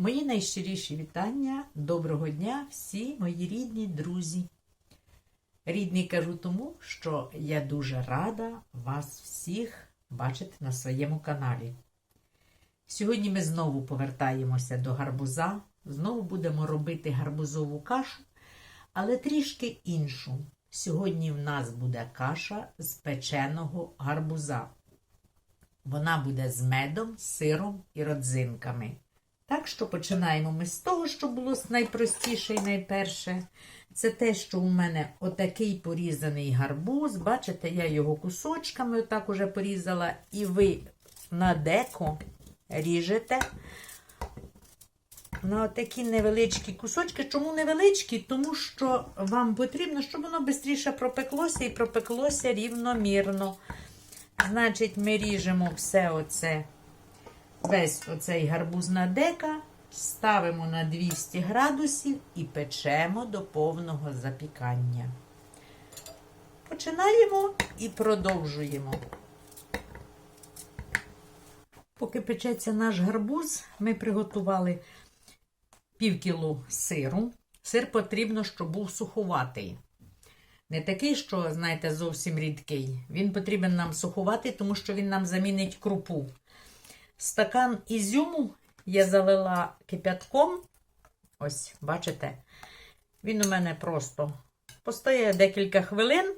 Мої найщиріші вітання, доброго дня, всі мої рідні друзі. Рідні кажу тому, що я дуже рада вас всіх бачити на своєму каналі. Сьогодні ми знову повертаємося до гарбуза, знову будемо робити гарбузову кашу, але трішки іншу. Сьогодні в нас буде каша з печеного гарбуза. Вона буде з медом, сиром і родзинками. Так що починаємо ми з того, що було найпростіше і найперше. Це те, що у мене отакий порізаний гарбуз. Бачите, я його кусочками отак уже порізала. І ви на деко ріжете на такі невеличкі кусочки. Чому невеличкі? Тому що вам потрібно, щоб воно швидше пропеклося і пропеклося рівномірно. Значить, ми ріжемо все оце, весь оцей гарбуз на дека, ставимо на 200 градусів і печемо до повного запікання. Починаємо і продовжуємо. Поки печеться наш гарбуз, ми приготували пів кіло сиру. Сир потрібно, щоб був суховатий. Не такий, що, знаєте, зовсім рідкий. Він потрібен нам суховатий, тому що він нам замінить крупу. Стакан ізюму я залила кипятком. Ось, бачите? Він у мене просто постояє декілька хвилин,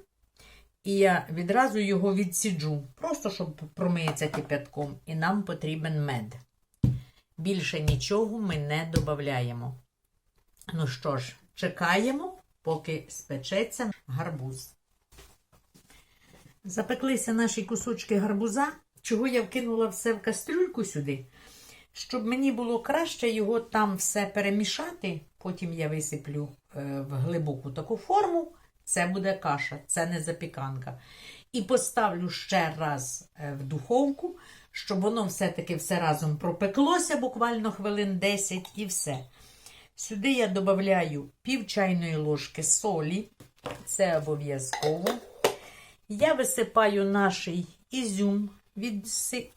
і я відразу його відсіджу. Просто щоб промиється кипятком. І нам потрібен мед. Більше нічого ми не додаємо. Ну що ж, чекаємо поки спечеться гарбуз. Запеклися наші кусочки гарбуза, чого я вкинула все в кастрюльку сюди, щоб мені було краще його там все перемішати. Потім я висиплю в глибоку таку форму. Це буде каша, це не запіканка. І поставлю ще раз в духовку, щоб воно все-таки все разом пропеклося, буквально хвилин 10 і все. Сюди я додаю пів чайної ложки солі, це обов'язково. Я висипаю наш ізюм, від,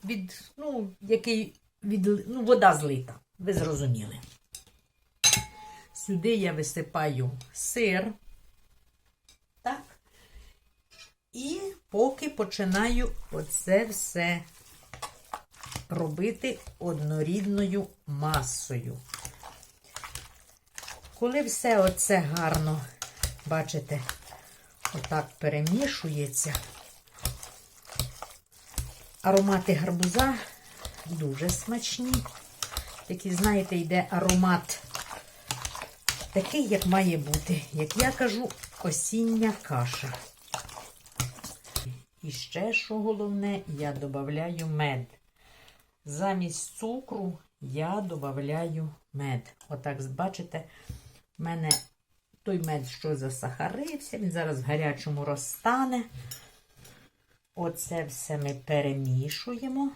від, ну, який від, ну, вода злита. Ви зрозуміли. Сюди я висипаю сир. Так. І поки починаю оце все робити однорідною масою. Коли все оце гарно, бачите, отак перемішується, аромати гарбуза дуже смачні. Такий, знаєте, йде аромат такий, як має бути. Як я кажу, осіння каша. І ще, що головне, я додаю мед. Замість цукру я додаю мед. Отак, бачите, в мене той мед, що засахарився, він зараз в гарячому розтане. Оце все ми перемішуємо.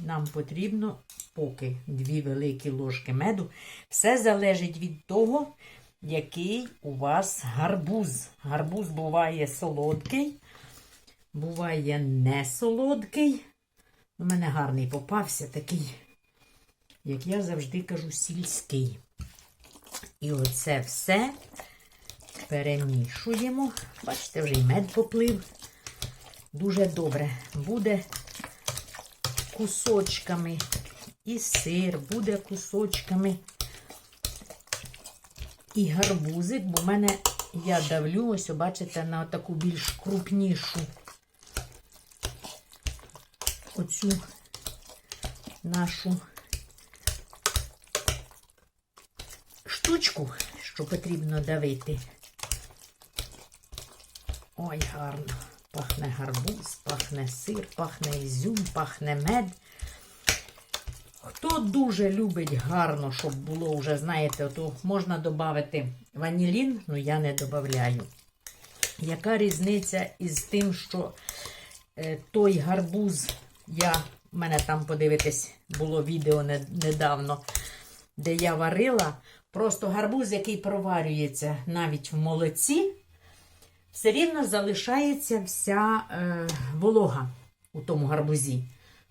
Нам потрібно поки дві великі ложки меду. Все залежить від того, який у вас гарбуз. Гарбуз буває солодкий, буває не солодкий. У мене гарний попався такий, як я завжди кажу, сільський. І оце все перемішуємо. Бачите, вже й мед поплив. Дуже добре. Буде кусочками і сир, буде кусочками і гарбузик, бо в мене я давлю, ось, бачите, на таку більш крупнішу оцю нашу штучку, що потрібно давити. Ой, гарно. Гарбуз, пахне сир, пахне ізюм, пахне мед. Хто дуже любить гарно, щоб було вже, знаєте, то можна додати ванілін, ну я не додаю. Яка різниця із тим, що е, той гарбуз, я, в мене там подивитись, було відео недавно, де я варила. Просто гарбуз, який проварюється навіть в молоці, все рівно залишається вся е, волога у тому гарбузі.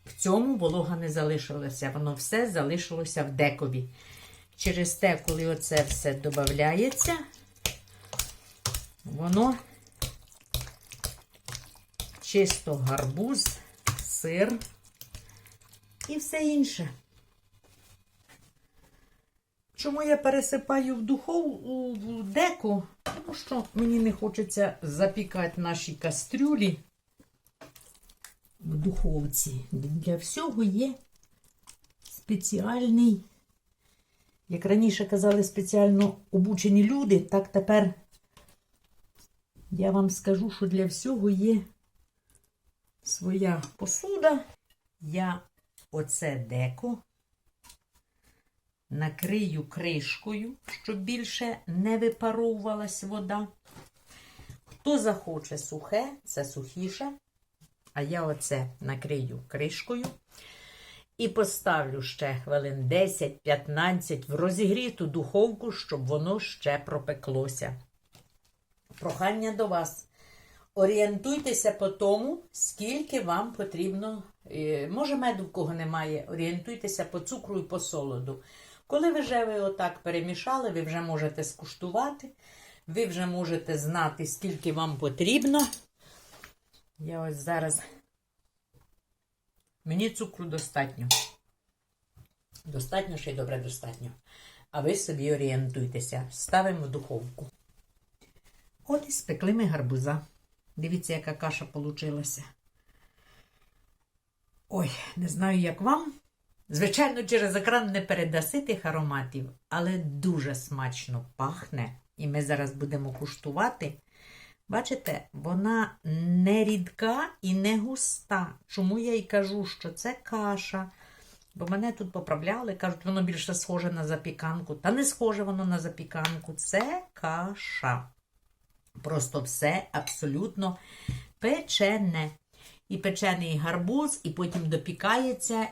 В цьому волога не залишилася, воно все залишилося в декові. Через те, коли оце все додається, воно чисто гарбуз, сир і все інше. Чому я пересипаю в духову в деку? Тому що мені не хочеться запікати наші кастрюлі в духовці. Для всього є спеціальний, як раніше казали, спеціально обучені люди, так тепер я вам скажу, що для всього є своя посуда. Я оце деко накрию кришкою, щоб більше не випаровувалась вода. Хто захоче сухе, це сухіше. А я оце накрию кришкою і поставлю ще хвилин 10-15 в розігріту духовку, щоб воно ще пропеклося. Прохання до вас. Орієнтуйтеся по тому, скільки вам потрібно. е, Може, меду в кого немає, орієнтуйтеся по цукру і по солоду. Коли ви вже ви отак перемішали, ви вже можете скуштувати, ви вже можете знати, скільки вам потрібно. Я ось зараз. Мені цукру достатньо. Достатньо ще й добре достатньо. А ви собі орієнтуйтеся. Ставимо в духовку. От і спекли ми гарбуза. Дивіться, яка каша получилася. Ой, не знаю, як вам. Звичайно, через екран не передаси тих ароматів, але дуже смачно пахне. І ми зараз будемо куштувати. Бачите, вона не рідка і не густа. Чому я й кажу, що це каша? Бо мене тут поправляли, кажуть, воно більше схоже на запіканку. Та не схоже воно на запіканку. Це каша. Просто все абсолютно печене. І печений гарбуз, і потім допікається.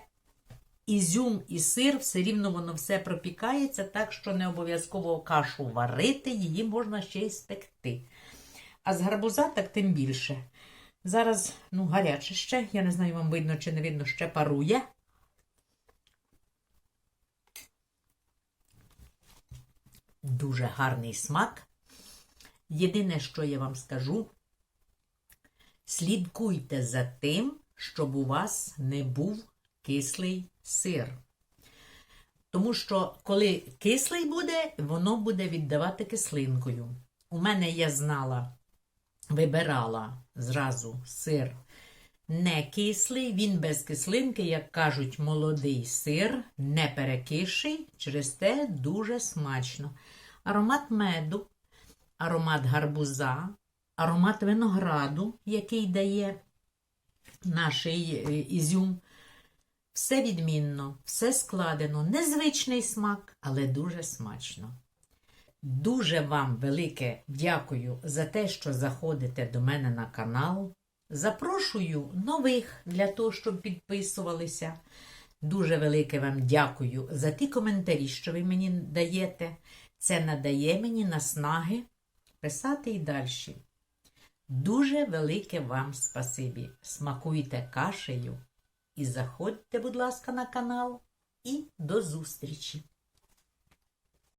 Ізюм і сир, все рівно воно все пропікається, так що не обов'язково кашу варити, її можна ще й спекти. А з гарбуза так тим більше. Зараз, ну, гаряче ще, я не знаю, вам видно чи не видно, ще парує. Дуже гарний смак. Єдине, що я вам скажу, слідкуйте за тим, щоб у вас не був кислий сир. Тому що, коли кислий буде, воно буде віддавати кислинкою. У мене я знала, вибирала зразу сир не кислий, він без кислинки, як кажуть, молодий сир, не перекисший, через те дуже смачно. Аромат меду, аромат гарбуза, аромат винограду, який дає наш е, ізюм. Все відмінно, все складено, незвичний смак, але дуже смачно. Дуже вам велике дякую за те, що заходите до мене на канал. Запрошую нових для того, щоб підписувалися. Дуже велике вам дякую за ті коментарі, що ви мені даєте. Це надає мені наснаги писати і далі. Дуже велике вам спасибі. Смакуйте кашею і заходьте, будь ласка, на канал. І до зустрічі!